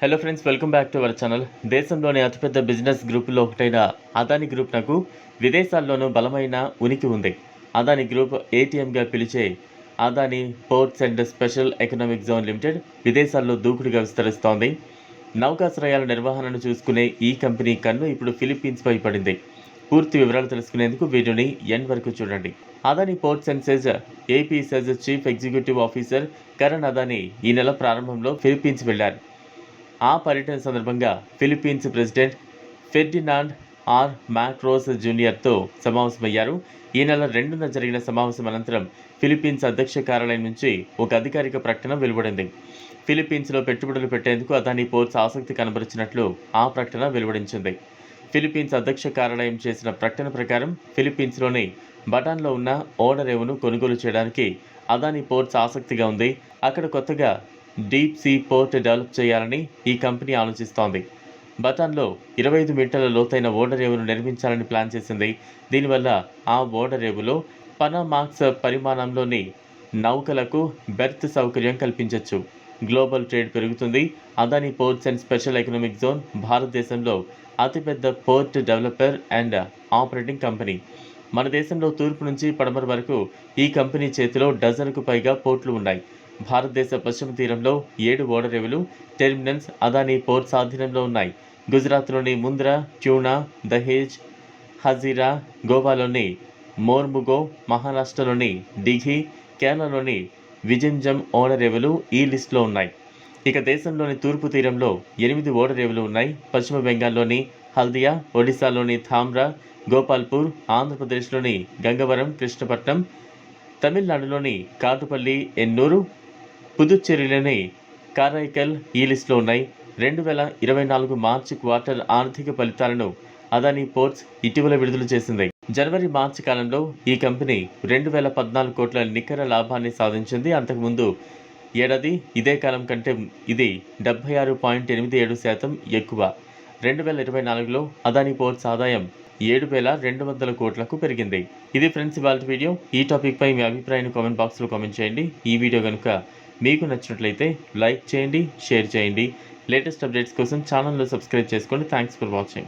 Hello friends welcome back to our channel దేశంలోని అతిపెద్ద business గ్రూపులో ఒకటైన అదాని గ్రూప్ నాకు విదేశాల్లోనూ బలమైన ఉనికి ఉంది. అదాని గ్రూప్ ఏటీఎంగా పిలిచే Adani ports and special economic zone limited విదేశాల్లో దూకుడుగా విస్తరిస్తోంది. నౌకాశ్రయాల నిర్వహణను చూసుకునే ఈ కంపెనీ కన్ను ఇప్పుడు ఫిలిప్పీన్స్పై పడింది. పూర్తి వివరాలు తెలుసుకునేందుకు వీడియోని ఎన్ వరకు చూడండి. Adani ports and SEZ AP SEZ chief executive officer Karan Adani ఈ నెల ప్రారంభంలో ఫిలిప్పీన్స్ వెళ్ళారు ఆ పర్యటన సందర్భంగా Philippines president Ferdinand R Marcos జూనియర్తో సమావేశమయ్యారు. ఈ నెల రెండున జరిగిన సమావేశం అనంతరం ఫిలిప్పీన్స్ అధ్యక్ష కార్యాలయం నుంచి ఒక అధికారిక ప్రకటన వెలువడింది. ఫిలిప్పీన్స్లో పెట్టుబడులు పెట్టేందుకు అదాని పోర్ట్స్ ఆసక్తి కనబరిచినట్లు ఆ ప్రకటన వెలువడించింది. ఫిలిప్పీన్స్ అధ్యక్ష కార్యాలయం చేసిన ప్రకటన ప్రకారం ఫిలిప్పీన్స్లోని బటాన్లో ఉన్న ఓడరేవును కొనుగోలు చేయడానికి అదాని పోర్ట్స్ ఆసక్తిగా ఉంది. అక్కడ కొత్తగా డీప్ సీ పోర్ట్ డెవలప్ చేయాలని ఈ కంపెనీ ఆలోచిస్తోంది. బతాన్లో ఇరవై ఐదు మీటర్ల లోతైన ఓడరేవును నిర్మించాలని ప్లాన్ చేసింది. దీనివల్ల ఆ ఓడరేవులో పనామాక్స్ పరిమాణంలోని నౌకలకు బెర్త్ సౌకర్యం కల్పించవచ్చు గ్లోబల్ ట్రేడ్ పెరుగుతుంది. Adani ports and special economic zone భారతదేశంలో అతిపెద్ద port developer and operating company. మన దేశంలో తూర్పు నుంచి పడమర వరకు ఈ కంపెనీ చేతిలో డజన్కు పైగా పోర్ట్లు ఉన్నాయి. భారతదేశ పశ్చిమ తీరంలో ఏడు ఓడరేవులు టెర్మినల్స్ అదానీ పోర్ట్స్ ఆధీనంలో ఉన్నాయి. గుజరాత్లోని ముంద్రా ట్యూనా దహేజ్ హజీరా గోవాలోని మోర్ముగో మహారాష్ట్రలోని డిఘీ కేరళలోని విజంజం ఓడరేవులు ఈ లిస్టులో ఉన్నాయి. ఇక దేశంలోని తూర్పు తీరంలో ఎనిమిది ఓడరేవులు ఉన్నాయి. పశ్చిమ బెంగాల్లోని హల్దియా ఒడిశాలోని థామ్రా గోపాల్పూర్ ఆంధ్రప్రదేశ్లోని గంగవరం కృష్ణపట్నం తమిళనాడులోని కాటుపల్లి ఎన్నూరు పుదుచ్చేరిలోని కారైకల్ ఈ ఉన్నాయి. రెండు వేల ఇరవై నాలుగు మార్చి క్వార్టర్ ఆర్థిక ఫలితాలను అదాని పోర్ట్స్ ఇటీవల విడుదల చేసింది. జనవరి మార్చి కాలంలో ఈ కంపెనీ రెండు వేల పద్నాలుగు కోట్ల నికర లాభాన్ని సాధించింది. అంతకుముందు ఏడాది ఇదే కాలం కంటే ఇది డెబ్బై ఆరు పాయింట్ ఎనిమిది ఏడు శాతం ఎక్కువ. రెండు వేల ఇరవై నాలుగులో అదాని పోర్ట్స్ ఆదాయం ఏడు వేల రెండు వందల కోట్లకు పెరిగింది. ఇది ఫ్రెండ్స్ ఇవాళ వీడియో. ఈ టాపిక్ పై మీ అభిప్రాయాన్ని కామెంట్ బాక్స్లో కామెంట్ చేయండి. ఈ వీడియో కనుక మీకు నచ్చినట్లయితే లైక్ చేయండి షేర్ చేయండి. లేటెస్ట్ అప్డేట్స్ కోసం ఛానల్లో సబ్స్క్రైబ్ చేసుకోండి. Thanks for watching